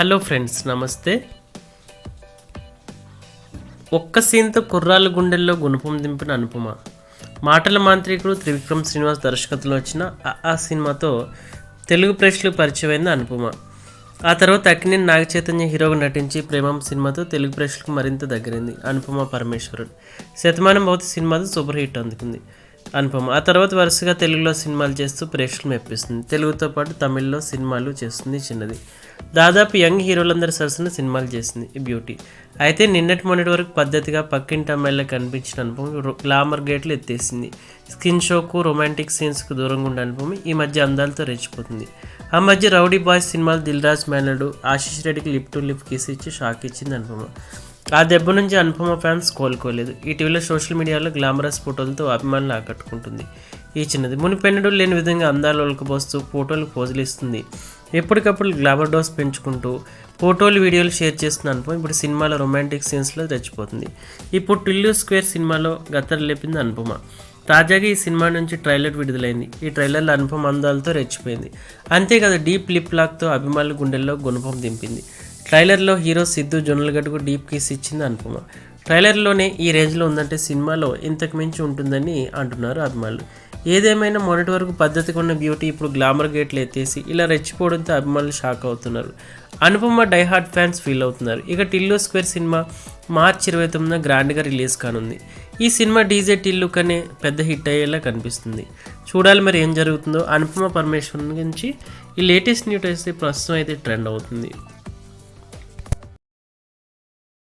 Hello friends నమస్తే. ఒక్క సీన్తో కుర్రాళ్ళ గుండెల్లో గుణపం దింపిన అనుపమ. మాటల మాంత్రికుడు త్రివిక్రమ్ శ్రీనివాస్ దర్శకత్వంలో వచ్చిన ఆ సినిమాతో తెలుగు ప్రేక్షకులు పరిచయమైంది అనుపమ. ఆ తర్వాత అక్కినేని నాగ చైతన్య హీరోగా నటించి ప్రేమం సినిమాతో తెలుగు ప్రేక్షకులకు మరింత దగ్గరైంది అనుపమ పరమేశ్వరుడు. శతమానం భౌతి సినిమాతో సూపర్ హిట్ అందుకుంది అనుపమ. ఆ తర్వాత వరుసగా తెలుగులో సినిమాలు చేస్తూ ప్రేక్షకులు మెప్పిస్తుంది. తెలుగుతో పాటు తమిళ్ళో సినిమాలు చేస్తుంది చిన్నది. దాదాపు యంగ్ హీరోలందరి సరసన సినిమాలు చేసింది ఈ బ్యూటీ. అయితే నిన్నటి మొన్నటి వరకు పద్ధతిగా పక్కింటి అమ్మాయిలా కనిపించిన అనుభవం గ్లామర్ గేట్లు ఎత్తేసింది. స్కిన్ షోకు రొమాంటిక్ సీన్స్కు దూరంగా ఉండే అనుపమ ఈ మధ్య అందాలతో రెచ్చిపోతుంది. ఆ మధ్య రౌడీ బాయ్స్ సినిమాలు దిల్ రాజ్ మేనడు ఆశీష్ రెడ్డికి లిప్ టు లిప్ కిస్ ఇచ్చి షాక్ ఇచ్చింది అనుపమ ఆ దెబ్బ నుంచి అనుపమ ఫ్యాన్స్ కోలుకోలేదు. ఇటీవల సోషల్ మీడియాలో గ్లామరస్ ఫోటోలతో అభిమానులు ఆకట్టుకుంటుంది. ఈ చిన్నది మునిపెన్నడు లేని విధంగా అందాలు ఒలకబోస్తూ ఫోటోలు పోజులు ఇస్తుంది. ఎప్పటికప్పుడు గ్లామర్ డోస్ పెంచుకుంటూ ఫోటోలు వీడియోలు షేర్ చేస్తున్న అనుపమ ఇప్పుడు సినిమాలో రొమాంటిక్ సీన్స్లో తెచ్చిపోతుంది ఇప్పుడు టిల్లు స్క్వేర్ సినిమాలో గత్తర లేపింది అనుపమ. తాజాగా ఈ సినిమా నుంచి ట్రైలర్ విడుదలైంది. ఈ ట్రైలర్లో అనుపమ అందాలతో రెచ్చిపోయింది. అంతేకాదు డీప్ లిప్ లాక్తో అభిమానుల గుండెల్లో గుణపం దింపింది. ట్రైలర్లో హీరో సిద్ధు జొన్నలగడ్డకు డీప్ కిస్ ఇచ్చింది అనుపమ. ట్రైలర్లోనే ఈ రేంజ్లో ఉందంటే సినిమాలో ఇంతకు మించి ఉంటుందని అంటున్నారు అభిమానులు. ఏదేమైనా మొన్నటి వరకు పద్ధతిగా ఉన్న బ్యూటీ ఇప్పుడు గ్లామర్ గేట్లు ఎత్తేసి ఇలా రెచ్చిపోవడంతో అభిమానులు షాక్ అవుతున్నారు. అనుపమ డైహార్డ్ ఫ్యాన్స్ ఫీల్ అవుతున్నారు. ఇక టిల్లు స్క్వేర్ సినిమా మార్చి ఇరవై తొమ్మిదిన గ్రాండ్గా రిలీజ్ కానుంది. ఈ సినిమా డీజే టిల్లు కనే పెద్ద హిట్ అయ్యేలా కనిపిస్తుంది. చూడాలి మరి ఏం జరుగుతుందో అనుపమ పరమేశ్వరన్ గురించి ఈ లేటెస్ట్ న్యూస్ అయితే ప్రస్తుతం అయితే ట్రెండ్ అవుతుంది.